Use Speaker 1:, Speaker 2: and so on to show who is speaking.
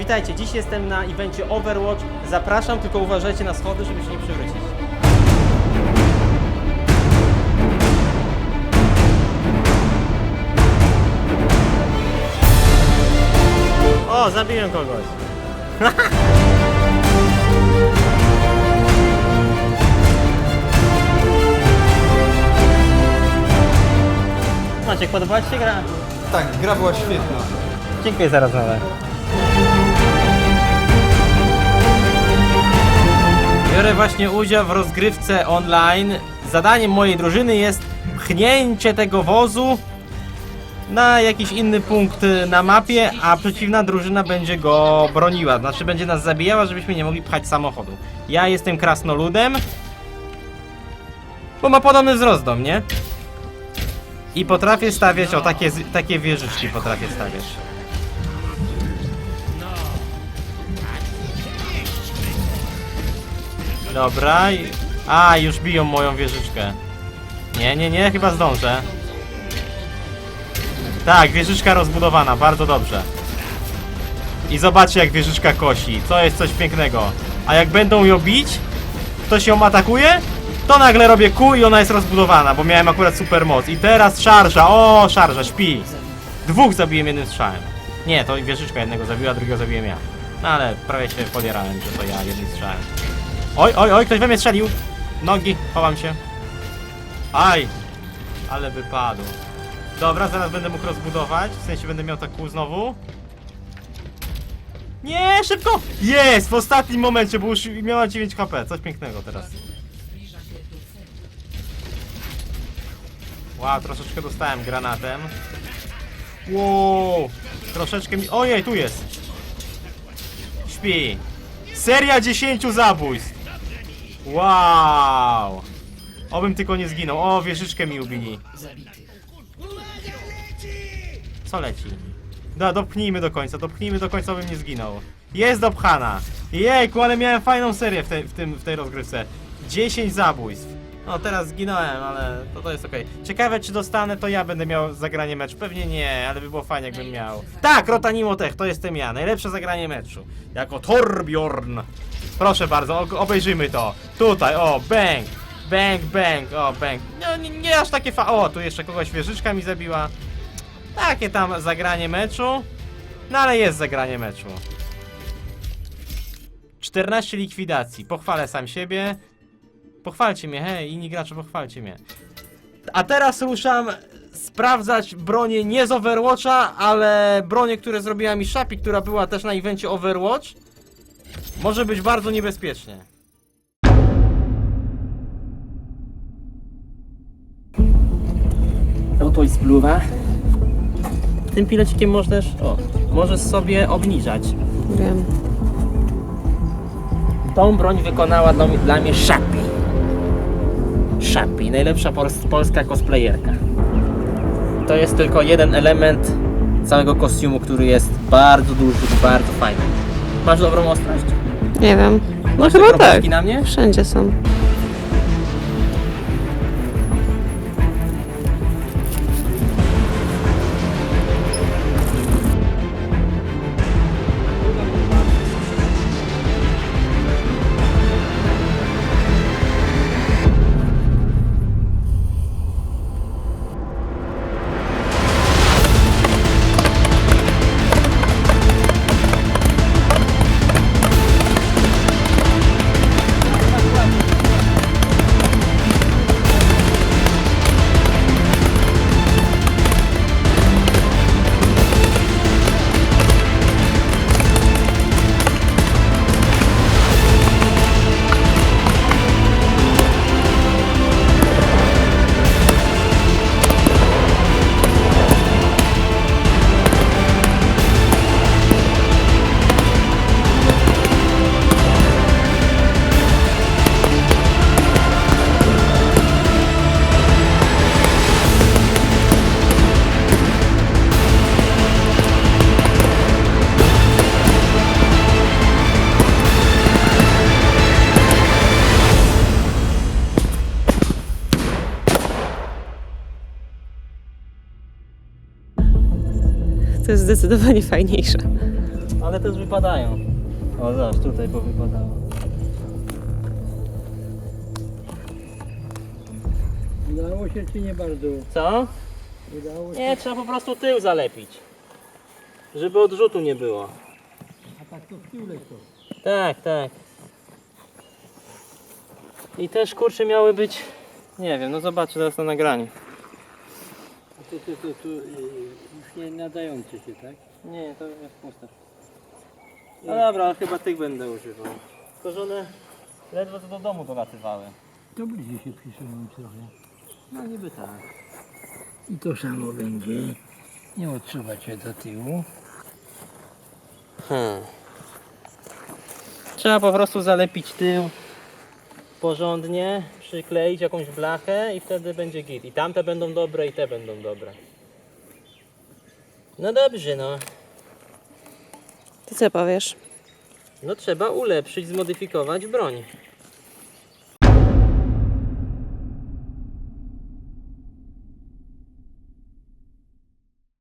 Speaker 1: Witajcie, dziś jestem na evencie Overwatch. Zapraszam, tylko uważajcie na schody, żeby się nie przewrócić. O, zabiłem kogoś. Maciek, podobała Ci się gra?
Speaker 2: Tak, gra była świetna.
Speaker 1: Dziękuję za rozmowę. Biorę właśnie udział w rozgrywce online. Zadaniem mojej drużyny jest pchnięcie tego wozu na jakiś inny punkt na mapie, a przeciwna drużyna będzie go broniła. Znaczy będzie nas zabijała, żebyśmy nie mogli pchać samochodu. Ja jestem krasnoludem, bo ma podobny wzrost do mnie. I potrafię stawiać, o takie, takie wieżyczki potrafię stawiać. Dobra. i- A, już biją moją wieżyczkę. Nie, nie, nie, chyba zdążę. Tak, wieżyczka rozbudowana, bardzo dobrze. I zobaczcie jak wieżyczka kosi. To jest coś pięknego. A jak będą ją bić, ktoś ją atakuje, to nagle robię kół i ona jest rozbudowana, bo miałem akurat super moc. I teraz szarża, o szarża, śpi. Dwóch zabiłem jednym strzałem. Nie, to wieżyczka jednego zabiła, drugiego zabiłem ja. No ale prawie się podierałem, że to ja jednym strzałem. Oj, oj, oj, ktoś we mnie strzelił. Nogi, chowam się. Aj, ale by padł. Dobra, zaraz będę mógł rozbudować, w sensie będę miał tak kół znowu. Nie, szybko! Jest! W ostatnim momencie, bo już miała 9 HP. Coś pięknego teraz. Wow, troszeczkę dostałem granatem. Wow! Troszeczkę mi... Ojej, tu jest! Śpi! Seria 10 zabójstw! Wow! Obym tylko nie zginął. O, wieżyczkę mi ubili. Co leci? Da, dopchnijmy do końca, dopchnijmy do końca, bym nie zginął. Jest dopchana! Jejku, ale miałem fajną serię w, tej- w, tym, w tej rozgrywce. 10 zabójstw. No teraz zginąłem, ale to, to jest okej. Ciekawe czy dostanę, to ja będę miał zagranie meczu. Pewnie nie, ale by było fajnie jakbym miał. Tak, Rotanimo Tech, to jestem ja. Najlepsze zagranie meczu. Jako Torbjorn. Proszę bardzo, obejrzyjmy to. Tutaj, o, bang. Bang, bang, o, bang. No, nie, nie aż takie fa... O, tu jeszcze kogoś wieżyczka mi zabiła. Takie tam zagranie meczu. No ale jest zagranie meczu. 14 likwidacji. Pochwalę sam siebie. Pochwalcie mnie, hej, inni gracze, pochwalcie mnie. A teraz ruszam sprawdzać bronię nie z Overwatcha, ale bronię, które zrobiła mi Shapi, która była też na evencie Overwatch. Może być bardzo niebezpiecznie. No to jest spluwa. Tym pilecikiem możesz, o, możesz sobie obniżać.
Speaker 3: Wiem.
Speaker 1: Tą broń wykonała dla, dla mnie Shapi. Shapi, najlepsza pols- polska cosplayerka. To jest tylko jeden element całego kostiumu, który jest bardzo duży i bardzo fajny. Masz dobrą ostrość?
Speaker 3: Nie wiem. No
Speaker 1: Masz
Speaker 3: chyba
Speaker 1: kropeczki
Speaker 3: tak.
Speaker 1: na mnie?
Speaker 3: Wszędzie są. To jest zdecydowanie fajniejsze.
Speaker 1: ale też wypadają. O, zobacz, tutaj powypadało.
Speaker 4: Udało się czy nie bardzo?
Speaker 1: Co?
Speaker 4: Udało się.
Speaker 1: Nie, trzeba po prostu tył zalepić. Żeby odrzutu nie było.
Speaker 4: A tak to w tył to.
Speaker 1: Tak, tak. I te szkurcze miały być... Nie wiem, no zobaczę teraz na nagraniu.
Speaker 4: To, to, to, to y, już nie nadające się, tak?
Speaker 1: Nie, to jest puste. No dobra, chyba tych będę używał. Tylko że one ledwo co do domu dolatywały.
Speaker 4: To bliżej się przysunąć trochę. No niby tak. I to samo będzie. Nie odsuwać się do tyłu.
Speaker 1: Hmm. Trzeba po prostu zalepić tył porządnie, przykleić jakąś blachę i wtedy będzie git. I tamte będą dobre i te będą dobre. No dobrze, no.
Speaker 3: Ty co powiesz?
Speaker 1: No trzeba ulepszyć, zmodyfikować broń.